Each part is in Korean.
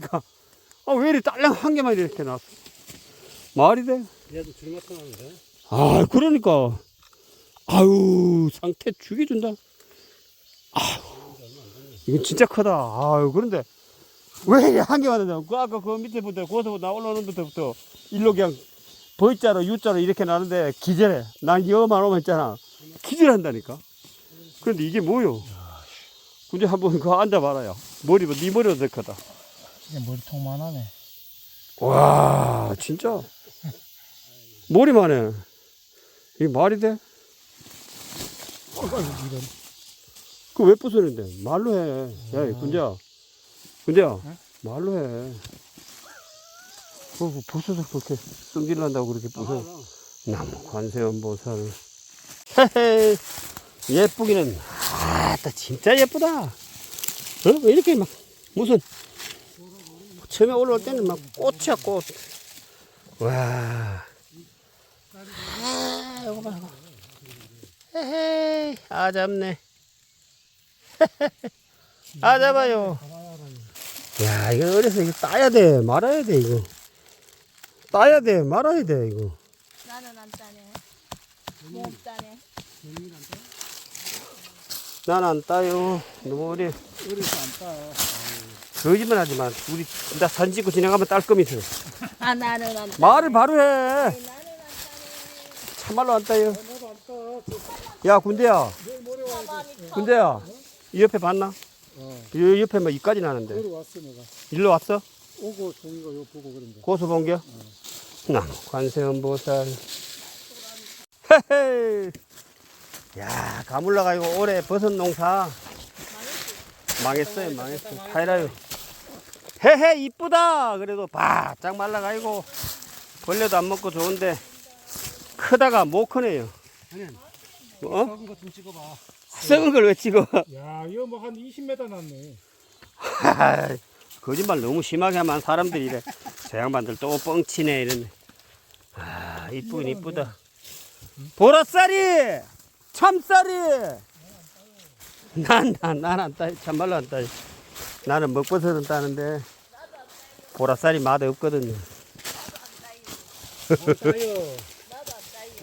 그러니까. 아, 왜 이리 딸랑 한 개만 이렇게 나왔어? 말이 돼? 얘도 줄 나타나는데. 아, 그러니까. 아유, 상태 죽여준다. 아유, 이거 진짜 크다. 아유, 그런데 왜 한 개만 되냐? 그 아까 그 밑에부터, 거기서부터 나 올라오는 데부터 일로 그냥 V자로, U자로 이렇게 나는데 기절해. 난 여만 오면 있잖아. 기절한다니까. 그런데 이게 뭐요? 근데 한번 그거 앉아봐라요. 머리, 네 머리보다 더 크다. 진짜 머리통만 하네. 와, 진짜. 머리만 해. 이게 말이 돼? 이런. 그거 왜 부수는데? 말로 해. 야, 군자. 군자, 말로 해. 그 부숴서 그렇게 승질난다고 그렇게 부숴. 나무 관세음 보살. 헤헤. 예쁘기는, 아, 따 진짜 예쁘다. 어? 왜 이렇게 막, 무슨, 처음에 올라올 때는 막 꽃이야, 꽃. 와. 아, 봐. 헤헤, 아, 잡네. 아, 잡아요. 야, 이거 어려서 이거 따야 돼, 말아야 돼, 이거. 따야 돼, 말아야 돼, 이거. 나는 안 따네. 못 따네. 난 안 따요. 너무 어려. 어려서 안 따. 거짓말 하지 마. 우리, 나 사진 찍고 지나가면 딸 겁이 있어. 아 나는 안. 말을 바로 해. 나는 안 따네. 참말로 안 따요. 야, 군대야. 군대야. 이 옆에 봤나? 어. 이 옆에 뭐 이까지 나는데. 내일 왔어 내가. 일로 왔어? 오고 종이가 요 보고 그런 거. 고수 본겨? 나무 관세음보살. 헤헤. 야, 가물라가 이거 올해 버섯 농사 망했어요, 망했어. 타이라요. 헤헤, 이쁘다. 그래도 바짝 말라가지고 벌레도 안 먹고 좋은데 크다가 못 크네요. 어? 작은 거좀 찍어봐. 썩은 걸 왜 찍어? 야, 이거 뭐 한 20m 났네. 하이, 거짓말 너무 심하게 하면 사람들이 이래. 저 양반들 또 뻥치네 이러네. 아 이쁘긴 이쁘다. 보라쌀이 참쌀이. 난난난안 따. 참말로 안 따. 나는 먹버섯은 따는데 보라쌀이 맛 없거든요. 안 따요.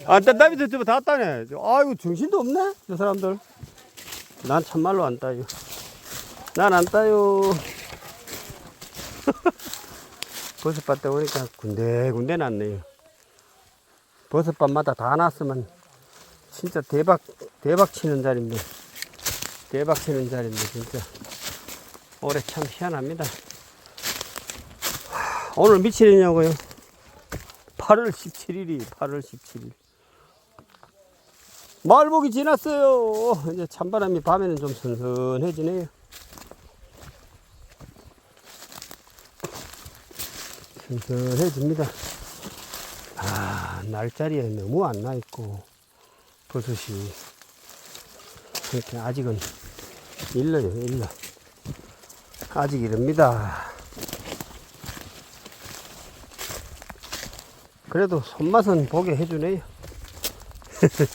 안 딴다미 듣지만 다 따네. 아이고 정신도 없네 저 사람들. 난 참말로 안 따요. 난 안 따요. 버섯밭 때 오니까 군데군데 났네요. 버섯밭마다 다 났으면 진짜 대박 대박 치는 자리인데 대박 치는 자리인데 진짜 올해 참 희한합니다. 하, 오늘 며칠이냐고요? 8월 17일이 8월 17일. 말복이 지났어요. 이제 찬바람이 밤에는 좀 선선해지네요. 선선해집니다. 아, 날짜리에 너무 안 나 있고, 버섯이. 이렇게 아직은 일러요, 일러. 아직 이릅니다. 그래도 손맛은 보게 해주네요.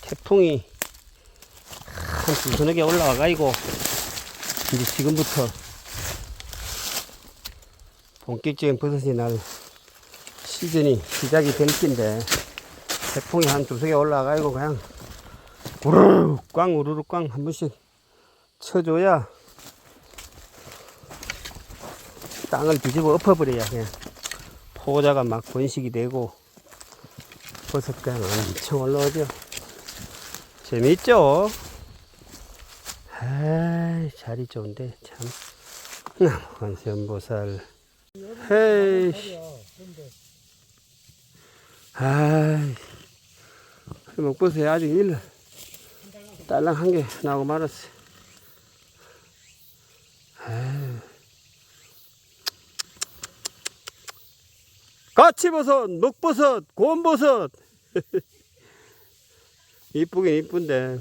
태풍이 한 두서너 개 올라와가지고 이제 지금부터 본격적인 버섯이 날 시즌이 시작이 될 텐데 태풍이 한 두세 개 올라와가지고 그냥 우르르 꽝 우르르 꽝한 번씩 쳐줘야 땅을 뒤집어 엎어버려야 그냥 포자가 막 번식이 되고 버섯 그냥 엄청 올라오죠. 재밌죠? 아이, 자리 좋은데, 참. 관세음보살. 헤이, 아이, 먹보세요. 아직 일, 딸랑 한 개 나오고 말았어. 아이. 까치버섯, 녹버섯, 곰버섯. 이쁘긴 이쁜데.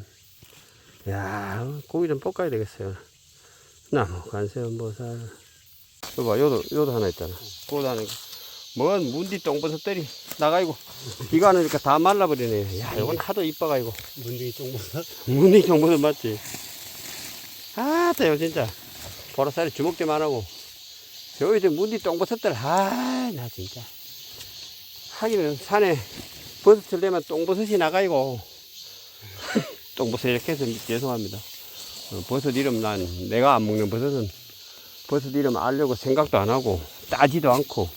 야, 고기 좀 볶아야 되겠어요. 나무 관세음보살. 이거 봐, 요도, 요도 하나 있잖아. 그것도 하나. 뭔 문디 똥버섯들이 나가이고 비가 안 오니까 다 말라버리네. 야, 이건 하도 이뻐가지고. 문딩이 쫑버섯. 문디 똥버섯 맞지? 아, 또요 진짜. 보라살이 주먹 좀안 하고. 저기서 문디 똥버섯들, 아, 나 진짜. 하기는 산에 버섯을 내면 똥버섯이 나가이고. 똥버섯 이렇게 해서 죄송합니다. 어, 버섯 이름 난 내가 안 먹는 버섯은 버섯 이름 알려고 생각도 안 하고 따지도 않고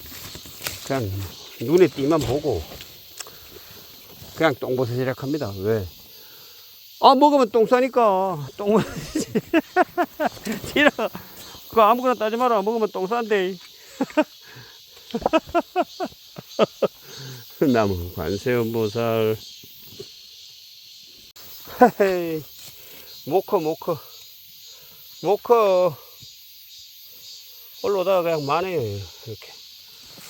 그냥 눈에 띄만 보고 그냥 똥버섯이라 합니다. 왜? 아 먹으면 똥 싸니까 똥버섯 싫어. 그거 아무거나 따지 마라. 먹으면 똥 싼데. 나무 관세음보살 헤헤이 모커 모커 모커 올라오다가 그냥 많아요 이렇게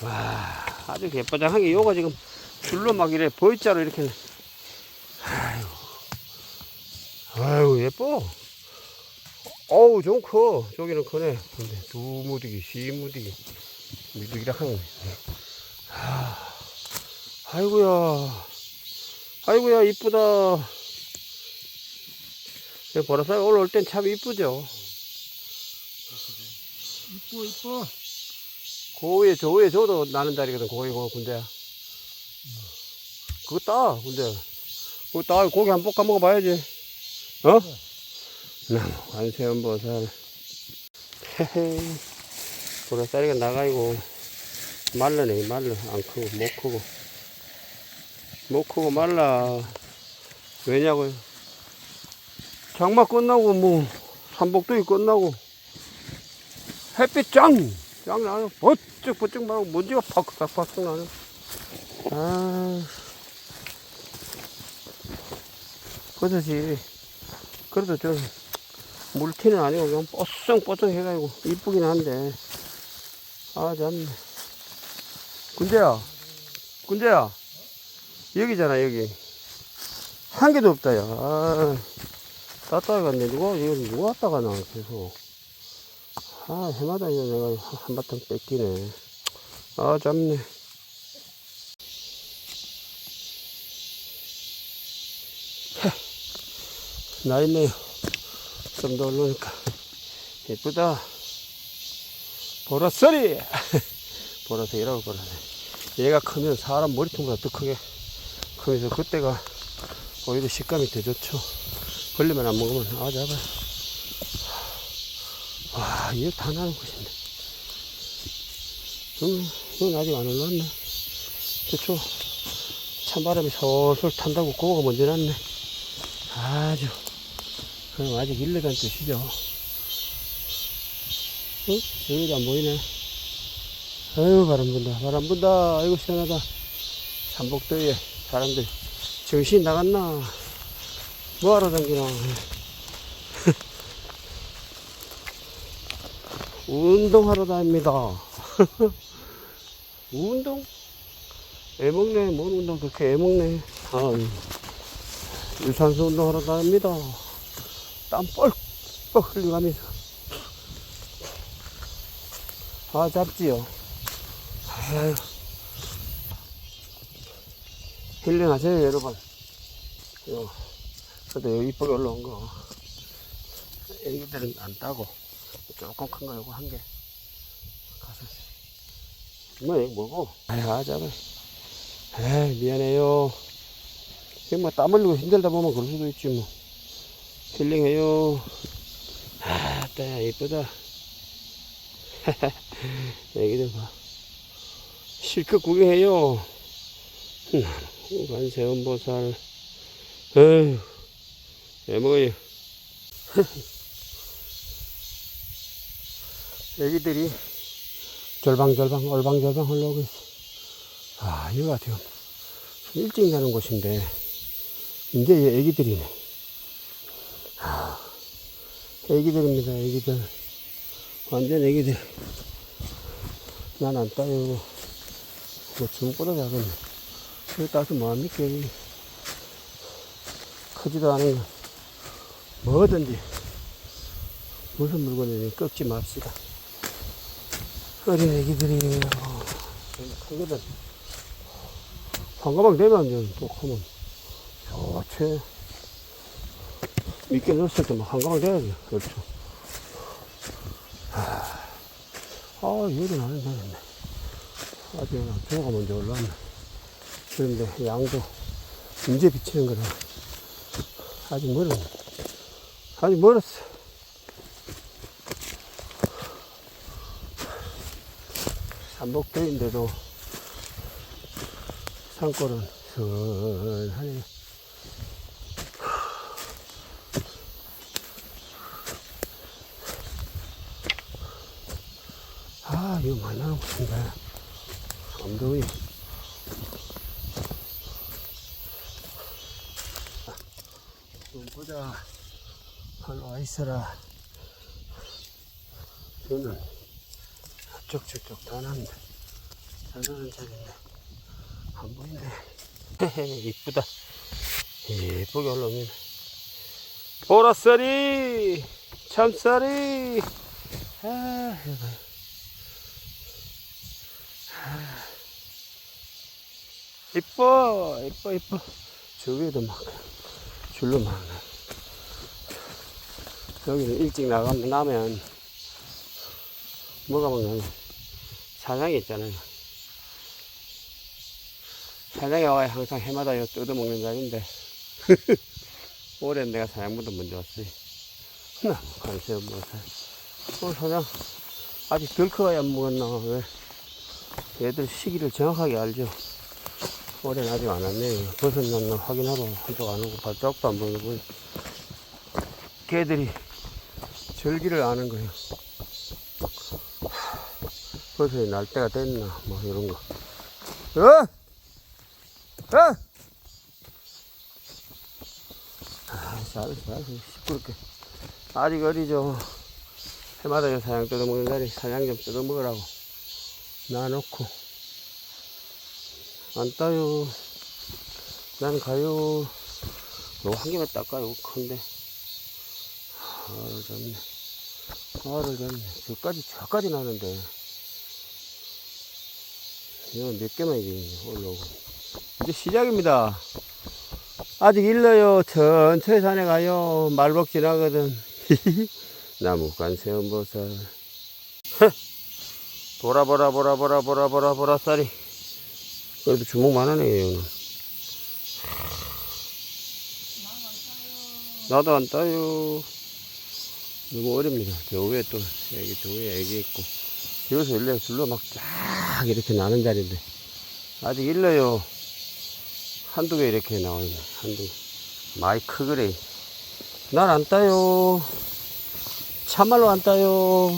와 아주 개빠장하게 요가 지금 줄로 막 이래 V자로 이렇게. 아이고. 아이고 예뻐. 어우 좀 커. 저기는 크네. 근데 두 무디기 시 무디기. 미두기락 하네. 아, 아이고야. 아이고야 이쁘다. 보라색 올라올 땐 참 이쁘죠? 이뻐 이뻐. 고위에 저 위에 저도 나는 자리거든 고기 고 군대야 그거 따 군대. 그거 따 고기 한 볶아 먹어봐야지. 어? 나무 관세음보살 헤헤. 보라쌀이가 나가이고. 말라네 말라. 안 크고 못 크고. 못 크고 말라. 왜냐고요 장마 끝나고 뭐 삼복도이 끝나고. 햇빛 짱! 짱 나요. 버쩍 버쩍 말고 먼지가 팍팍팍 나네. 아. 버섯이, 그래도 좀, 물티는 아니고 그냥 뽀송뽀송 해가지고 이쁘긴 한데. 아, 참. 군대야. 군대야. 여기잖아, 여기. 한 개도 없다, 야. 아. 따따가 갔네. 누가, 이거 누가 왔다 가나, 계속. 아, 해마다 이거 내가 한바탕 뺏기네. 아, 잡네. 헤, 나 있네요. 좀 더 올라오니까. 예쁘다. 보라소리! 보라색이라고 보라색. 얘가 크면 사람 머리통보다 더 크게 크면서 그때가 오히려 식감이 더 좋죠. 벌레만 안 먹으면 아, 잡아. 와, 이거 다 나는 것인데. 음, 이건 아직 안 올랐네. 그쵸? 찬바람이 솔솔 탄다고 고가 먼저 났네. 아주. 그럼 아직 일레간 뜻이죠. 응? 여기도 안 보이네. 아유, 바람 분다. 바람 분다. 아이고, 시원하다. 삼복도에 사람들 정신 나갔나? 뭐하러 다니나? 운동하러 다닙니다. 운동? 애먹네. 뭔 운동 그렇게 애먹네. 아, 유산소 운동하러 다닙니다. 땀 뻘뻘 흘려가면서. 아, 잡지요. 아유. 힐링하세요, 여러분. 요, 그래도 이쁘게 올라온 거. 애기들은 안 따고. 조금 큰 거 요거 한 개. 가서. 뭐, 이거 뭐고? 아유, 아, 잡아. 에이, 미안해요. 이거 뭐, 땀 흘리고 힘들다 보면 그럴 수도 있지, 뭐. 힐링해요. 아, 따, 이쁘다. 애기들 봐. 실컷 구경해요. 관세음보살. 에휴, 왜 먹어요? 애기들이 절방절방 얼방절방 흘러오고 있어. 아, 여기가 지금 좀 일찍 나는 곳인데, 이제 얘 애기들이네. 아, 애기들입니다, 애기들. 완전 애기들. 난 안 따요. 뭐, 주먹보다 작은. 이거 따서 뭐합니까. 크지도 않은 거. 뭐든지. 무슨 물건이든 꺾지 맙시다. 어린 애기들이에요. 크거든. 한가방 되면 또 하면 좋지. 미끼 넣었을 때뭐 한가방 돼야지. 그렇죠. 아, 열이 나는 되는데. 아직 조가 먼저 올라왔네. 그런데 양도 이제 비치는 거라 아직 멀었네. 아직 멀었어. 삼복도인데도 산골은 선하네. 아, 이거 많이 것 같은데. 엉덩이. 좀 보자. 한 와 있어라. 저는 쪽쪽쪽 다 났네. 잘나는 잘했네. 안 보이네. 헤헤, 이쁘다. 예쁘게 올라옵니다. 보라쌀이, 참쌀이. 아, 이거. 이뻐, 이뻐, 이뻐. 저 위에도 막 줄로 막네. 여기는 일찍 나가면, 나면, 먹냐면, 사장이 있잖아요. 사장이 와야 항상 해마다 요 뜯어먹는 자리인데, 올해는 내가 사장보다 먼저 왔어요. 나, 관심 사 어, 사장, 아직 덜 커야 안 먹었나, 왜? 얘들 시기를 정확하게 알죠. 올해는 아직 안 왔네요. 벗어났나 확인하러 한쪽 안 오고 발자국도 안 보이고. 걔들이 절기를 아는 거예요. 벌써 날 때가 됐나, 뭐 이런 거. 어? 어? 아, 쌀, 쌀, 시끄럽게. 아직 어리죠. 해마다 요 사양 뜯어먹는 자리 사양 좀 뜯어먹으라고. 놔놓고. 안 따요. 난 가요. 요한 개만 닦아요. 큰데. 알을 잡네. 알을 잡네. 저까지, 저까지 나는데. 이거 몇 개만 이제 올라오고. 이제 시작입니다. 아직 일러요. 천천히 산에 가요. 말복 지나거든. 나무관 세운보살. 보라 보라 보라 보라 보라 보라 보라 쌀이. 그래도 주먹 많으네, 얘는. 나도 안 따요. 너무 어렵니다. 저 위에 또, 애기, 저 위에 애기 있고. 여기서 일러 줄로 막쫙 이렇게 나는 자리인데. 아직 일러요. 한두 개 이렇게 나와요. 한두 개. 많이 크그래. 난 안 따요. 참말로 안 따요.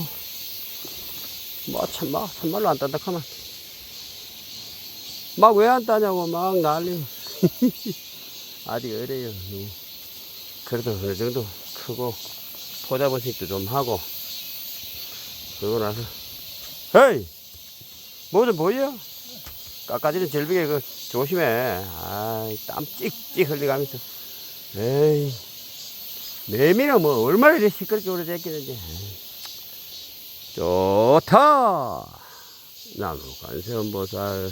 뭐, 참, 막, 참말로 안 딴다 하면. 막왜 안 따냐고 막 난리. 아직 어려요. 그래도 어느 정도 크고 포자 번식도 좀 하고 그러고 나서 헤이 뭐좀 보여? 깎아지는 절벽에 그 조심해. 아땀 찍찍 흘려가면서 에이 매미는 뭐 얼마나 이렇게 시끄럽게 오래 됐겠는지 에이. 좋다 나무 관세음보살